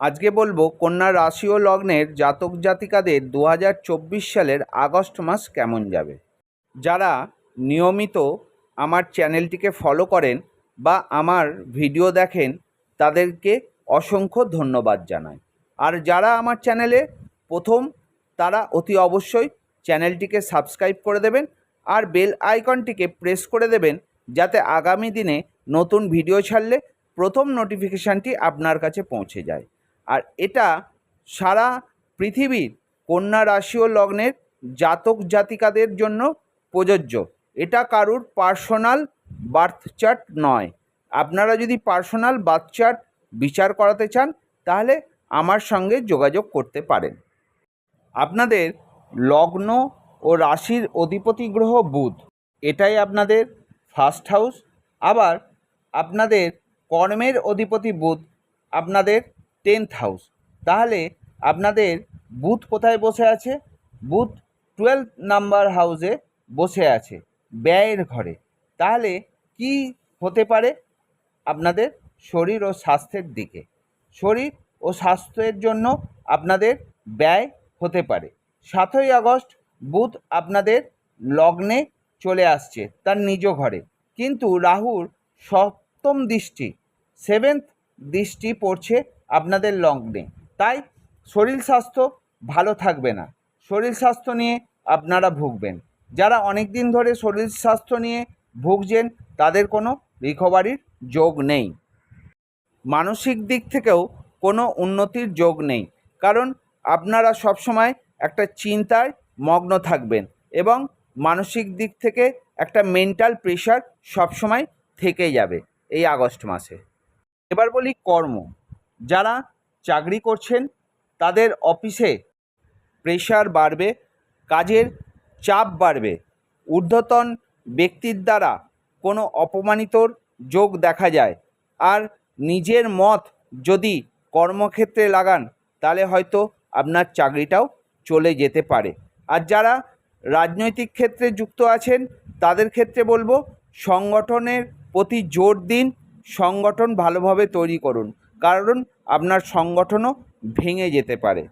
আজকে বলব কন্যা রাশি ও লগ্নের জাতক জাতিকাদের দু হাজার চব্বিশ সালের আগস্ট মাস কেমন যাবে। যারা নিয়মিত আমার চ্যানেলটিকে ফলো করেন বা আমার ভিডিও দেখেন, তাদেরকে অসংখ্য ধন্যবাদ জানাই। আর যারা আমার চ্যানেলে প্রথম, তারা অতি অবশ্যই চ্যানেলটিকে সাবস্ক্রাইব করে দেবেন আর বেল আইকনটিকে প্রেস করে দেবেন যাতে আগামী দিনে নতুন ভিডিও ছাড়লে প্রথম নোটিফিকেশানটি আপনার কাছে পৌঁছে যায়। আর এটা সারা পৃথিবীর কন্যা রাশি ও লগ্নের জাতক জাতিকাদের জন্য প্রযোজ্য। এটা কারুর পার্সোনাল বার্থ চার্ট নয়। আপনারা যদি পার্সোনাল বার্থ চার্ট বিচার করাতে চান, তাহলে আমার সঙ্গে যোগাযোগ করতে পারেন। আপনাদের লগ্ন ও রাশির অধিপতি গ্রহ বুধ। এটাই আপনাদের ফার্স্ট হাউস আবার আপনাদের কর্মের অধিপতি বুধ। আপনাদের টেন্থ হাউস। তাহলে আপনাদের বুথ কোথায় বসে আছে? বুথ টুয়েলভ নাম্বার হাউসে বসে আছে, ব্যয়ের ঘরে। তাহলে কি হতে পারে? আপনাদের শরীর ও স্বাস্থ্যের দিকে। শরীর ও স্বাস্থ্যের জন্য আপনাদের ব্যয় হতে পারে। সাতই আগস্ট বুধ আপনাদের লগ্নে চলে আসছে, তার নিজ ঘরে। কিন্তু রাহুর সপ্তম দৃষ্টি, সেভেন্থ দৃষ্টি পড়ছে আপনাদের লগ্নে তাই শরীর স্বাস্থ্য ভালো থাকবে না। শরীর স্বাস্থ্য নিয়ে আপনারা ভুগবেন। যারা অনেক দিন ধরে শরীর স্বাস্থ্য নিয়ে ভুগছেন, তাদের কোনো রিকভারির যোগ নেই। মানসিক দিক থেকেও কোনো উন্নতির যোগ নেই। কারণ আপনারা সবসময় একটা চিন্তায় মগ্ন থাকবেন এবং মানসিক দিক থেকে একটা মেন্টাল প্রেশার সবসময় থেকে যাবে এই আগস্ট মাসে। এবার বলি কর্ম। যারা চাকরি করছেন, তাদের অফিসে প্রেশার বাড়বে, কাজের চাপ বাড়বে। ঊর্ধ্বতন ব্যক্তির দ্বারা কোনো অপমানিতর যোগ দেখা যায়। আর নিজের মত যদি কর্মক্ষেত্রে লাগান, তাহলে হয়তো আপনার চাকরিটাও চলে যেতে পারে। আর যারা রাজনৈতিক ক্ষেত্রে যুক্ত আছেন, তাদের ক্ষেত্রে বলব, সংগঠনের প্রতি জোর দিন সংগঠন ভালোভাবে তৈরি করুন। কারণ আপনার সংগঠনও ভেঙে যেতে পারে।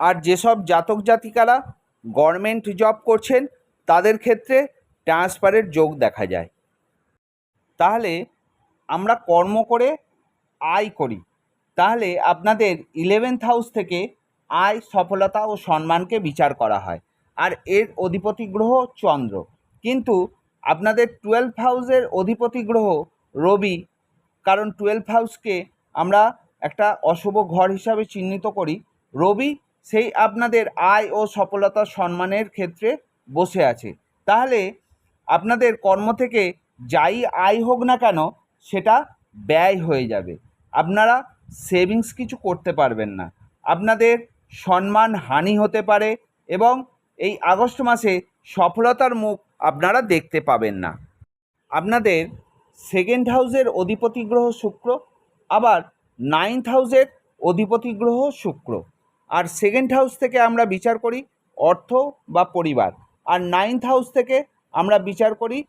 আর যেসব জাতক জাতিকারা গভর্নমেন্ট জব করছেন, তাদের ক্ষেত্রে ট্রান্সফারের যোগ দেখা যায়। তাহলে আমরা কর্ম করে আয় করি। তাহলে আপনাদের ইলেভেন্থ হাউস থেকে আয়, সফলতা ও সম্মানকে বিচার করা হয়। আর এর অধিপতি গ্রহ চন্দ্র। কিন্তু আপনাদের টুয়েলভ হাউসের অধিপতি গ্রহ রবি। কারণ টুয়েলভ হাউসকে আমরা একটা অশুভ ঘর হিসাবে চিহ্নিত করি। রবি সেই আপনাদের আয় ও সফলতা সম্মানের ক্ষেত্রে বসে আছে। তাহলে আপনাদের কর্ম থেকে যাই আয় হোক না কেন, সেটা ব্যয় হয়ে যাবে। আপনারা সেভিংস কিছু করতে পারবেন না। আপনাদের সম্মান হানি হতে পারে এবং এই আগস্ট মাসে সফলতার মুখ আপনারা দেখতে পাবেন না। আপনাদের সেকেন্ড হাউসের অধিপতি গ্রহ শুক্র আবার নাইন্থ হাউসের অধিপতি গ্রহ শুক্র। আর সেকেন্ড হাউস থেকে আমরা বিচার করি অর্থ বা পরিবার। আর নাইন্থ হাউস থেকে আমরা বিচার করি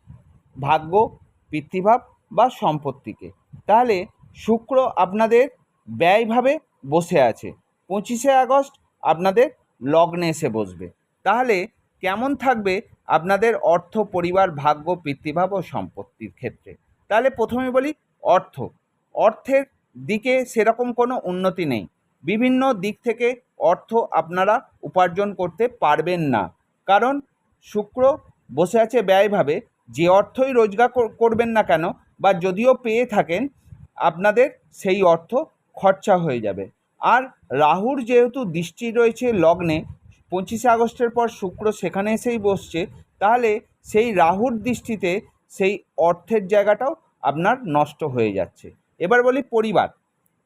ভাগ্য, পিতৃভাব বা সম্পত্তিকে। তাহলে শুক্র আপনাদের ব্যয়ভাবে বসে আছে। পঁচিশে আগস্ট আপনাদের লগ্নে এসে বসবে। তাহলে কেমন থাকবে আপনাদের অর্থ, পরিবার, ভাগ্য, পিতৃভাব ও সম্পত্তির ক্ষেত্রে? তাহলে প্রথমে বলি অর্থ। অর্থের দিকে সেরকম কোনো উন্নতি নেই। বিভিন্ন দিক থেকে অর্থ আপনারা উপার্জন করতে পারবেন না। কারণ শুক্র বসে আছে ব্যয়ভাবে, যে অর্থই রোজগার করবেন না কেন বা যদিও পেয়ে থাকেন, আপনাদের সেই অর্থ খরচা হয়ে যাবে। আর রাহুর যেহেতু দৃষ্টি রয়েছে লগ্নে, পঁচিশে আগস্টের পর শুক্র সেখানে এসেই বসছে, তাহলে সেই রাহুর দৃষ্টিতে সেই অর্থের জায়গাটাও আপনার নষ্ট হয়ে যাচ্ছে। এবার বলি পরিবার।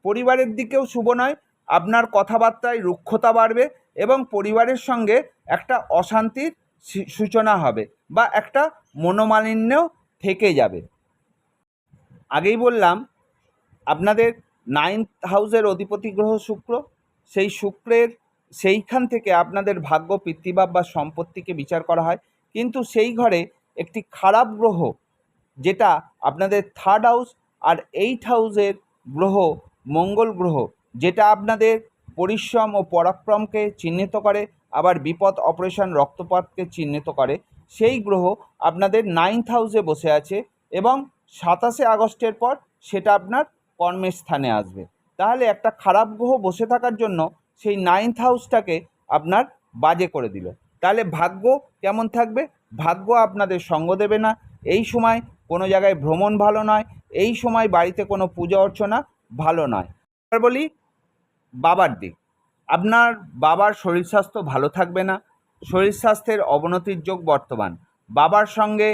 পরিবারের দিকেও শুভ নয়, আপনার কথাবার্তায় রুক্ষতা বাড়বে এবং পরিবারের সঙ্গে একটা অশান্তির সূচনা হবে বা একটা মনোমালিন্যও থেকে যাবে। আগেই বললাম, আপনাদের নাইন্থ হাউসের অধিপতি গ্রহ শুক্র, সেই শুক্রের সেইখান থেকে আপনাদের ভাগ্য, পিতৃভাব বা সম্পত্তিকে বিচার করা হয়। কিন্তু সেই ঘরে একটি খারাপ গ্রহ, যেটা আপনাদের থার্ড হাউস আর এইট হাউসের গ্রহ মঙ্গল গ্রহ, যেটা আপনাদের পরিশ্রম ও পরাক্রমকে চিহ্নিত করে, আবার বিপদ অপারেশন রক্তপাতকে চিহ্নিত করে, সেই গ্রহ আপনাদের নাইন্থ হাউসে বসে আছে এবং সাতাশে আগস্টের পর সেটা আপনার কর্মের স্থানে আসবে। তাহলে একটা খারাপ গ্রহ বসে থাকার জন্য সেই নাইন্থ হাউসটাকে আপনার বাজে করে দিল। তাহলে ভাগ্য কেমন থাকবে? ভাগ্য আপনাদের সঙ্গ দেবে না। এই সময় কোনো জায়গায় ভ্রমণ ভালো নয়, এই সময় বাড়িতে কোনো পূজা অর্চনা ভালো নয়। এবার বলি বাবার দিক। আপনার বাবার শরীর স্বাস্থ্য ভালো থাকবে না, শরীর স্বাস্থ্যের অবনতির যোগ বর্তমান। বাবার সঙ্গে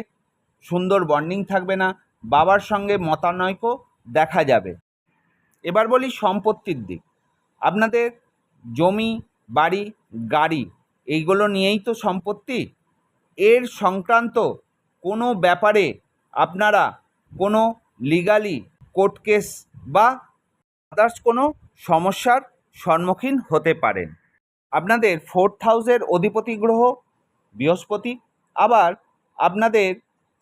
সুন্দর বন্ডিং থাকবে না, বাবার সঙ্গে মতানৈক্য দেখা যাবে। এবার বলি সম্পত্তির দিক। আপনাদের জমি, বাড়ি, গাড়ি, এইগুলো নিয়েই তো সম্পত্তি। এর সংক্রান্ত কোনো ব্যাপারে আপনারা কোনো লিগালি কোর্ট কেস বা আদার্স কোনো সমস্যার সম্মুখীন হতে পারেন। আপনাদের ফোর্থ হাউসের অধিপতি গ্রহ, বৃহস্পতি, আবার আপনাদের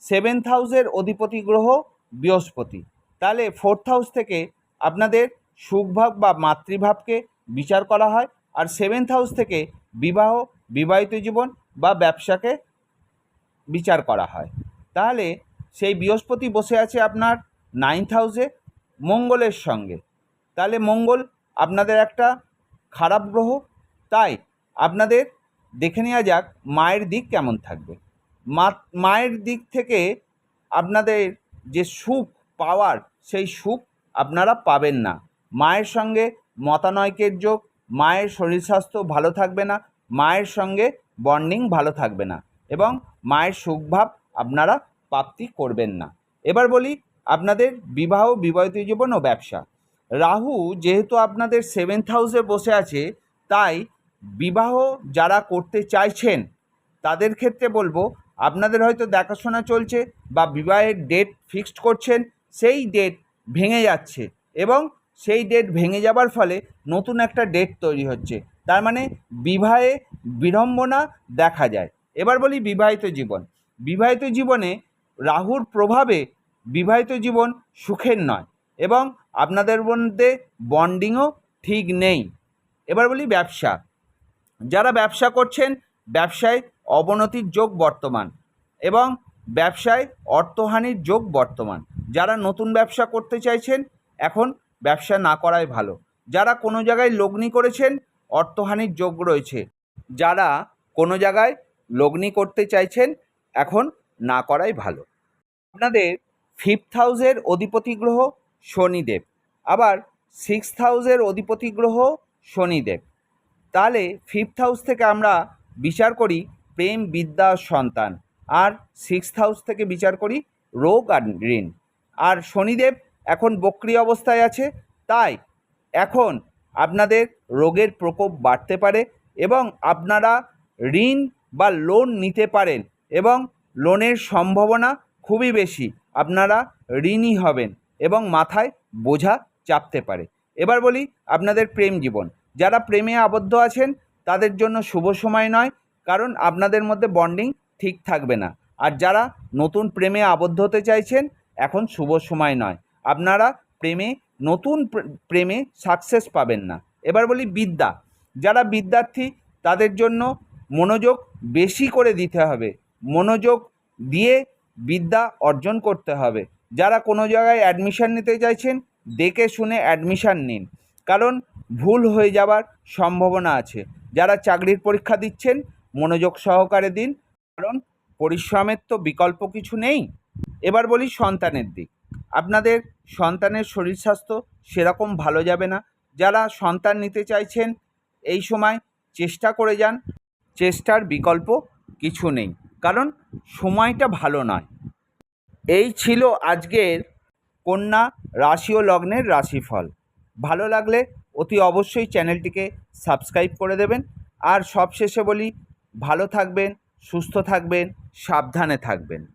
সেভেন্থ হাউসের অধিপতি গ্রহ, বৃহস্পতি। তাহলে ফোর্থ হাউস থেকে আপনাদের সুখভাব বা মাতৃভাবকে বিচার করা হয়, আর সেভেন্থ হাউস থেকে বিবাহ, বিবাহিত জীবন বা ব্যবসাকে বিচার করা হয়। তাহলে সেই বৃহস্পতি বসে আছে আপনার নাইন্থ হাউসে মঙ্গলের সঙ্গে। তাহলে মঙ্গল আপনাদের একটা খারাপ গ্রহ। তাই আপনাদের দেখে নেওয়া যাক মায়ের দিক কেমন থাকবে। মা, মায়ের দিক থেকে আপনাদের যে সুখ, পাওয়ার, সেই সুখ আপনারা পাবেন না। মায়ের সঙ্গে মতানৈক্যের যোগ, মায়ের শরীর স্বাস্থ্য ভালো থাকবে না, মায়ের সঙ্গে বন্ডিং ভালো থাকবে না। এবং মায়ের সুখভাব আপনারা প্রাপ্তি করবেন না। এবার বলি, আপনাদের বিবাহ, বিবাহিত জীবন ও ব্যবসা। রাহু যেহেতু আপনাদের সেভেন্থ হাউসে বসে আছে, তাই বিবাহ যারা করতে চাইছেন, তাদের ক্ষেত্রে বলব, আপনাদের হয়তো দেখাশোনা চলছে বা বিবাহের ডেট ফিক্সড করছেন, সেই ডেট ভেঙে যাচ্ছে এবং সেই ডেট ভেঙে যাবার ফলে নতুন একটা ডেট তৈরি হচ্ছে। তার মানে বিবাহে বিড়ম্বনা দেখা যায়। এবার বলি বিবাহিত জীবন। বিবাহিত জীবনে রাহুর প্রভাবে বিবাহিত জীবন সুখের নয় এবং আপনাদের মধ্যে বন্ডিংও ঠিক নেই। এবার বলি ব্যবসা। যারা ব্যবসা করছেন, ব্যবসায় অবনতির যোগ বর্তমান এবং ব্যবসায় অর্থহানির যোগ বর্তমান। যারা নতুন ব্যবসা করতে চাইছেন, এখন ব্যবসা না করাই ভালো। যারা কোনো জায়গায় লগ্নি করেছেন, অর্থহানির যোগ রয়েছে। যারা কোনো জায়গায় লগ্নি করতে চাইছেন, এখন না করাই ভালো। আপনাদের ফিফথ হাউসের অধিপতি গ্রহ শনিদেব। আবার সিক্সথ হাউসের অধিপতি গ্রহ শনিদেব। তাহলে ফিফথ হাউস থেকে আমরা বিচার করি প্রেম, বিদ্যা, সন্তান। আর সিক্সথ হাউস থেকে বিচার করি রোগ আর ঋণ। আর শনিদেব এখন বক্রি অবস্থায় আছে, তাই এখন আপনাদের রোগের প্রকোপ বাড়তে পারে এবং আপনারা ঋণ বা লোন নিতে পারেন এবং লোনের সম্ভাবনা খুবই বেশি। আপনারা ঋণী হবেন এবং মাথায় বোঝা চাপতে পারে। এবার বলি আপনাদের প্রেম জীবন। যারা প্রেমে আবদ্ধ আছেন, তাদের জন্য শুভ সময় নয়, কারণ আপনাদের মধ্যে বন্ডিং ঠিক থাকবে না। আর যারা নতুন প্রেমে আবদ্ধ হতে চাইছেন, এখন শুভ সময় নয়। আপনারা প্রেমে, নতুন প্রেমে সাকসেস পাবেন না। এবার বলি বিদ্যা। যারা বিদ্যার্থী, তাদের জন্য মনোযোগ বেশি করে দিতে হবে। মনোযোগ দিয়ে বিদ্যা অর্জন করতে হবে। যারা কোনো জায়গায় অ্যাডমিশান নিতে চাইছেন, দেখে শুনে অ্যাডমিশান নিন। কারণ ভুল হয়ে যাবার সম্ভাবনা আছে। যারা চাকরির পরীক্ষা দিচ্ছেন, মনোযোগ সহকারে দিন। কারণ পরিশ্রমের তো বিকল্প কিছু নেই। এবার বলি সন্তানের দিক। আপনাদের সন্তানের শরীর স্বাস্থ্য সেরকম ভালো যাবে না। যারা সন্তান নিতে চাইছেন, এই সময় চেষ্টা করে যান। চেষ্টার বিকল্প কিছু নেই। কারণ সময়টা ভালো নয়। এই ছিল আজকের কন্যা রাশি ও লগ্নের রাশিফল। ভালো লাগলে অতি অবশ্যই চ্যানেলটিকে সাবস্ক্রাইব করে দেবেন। আর সবশেষে বলি, ভালো থাকবেন, সুস্থ থাকবেন, সাবধানে থাকবেন।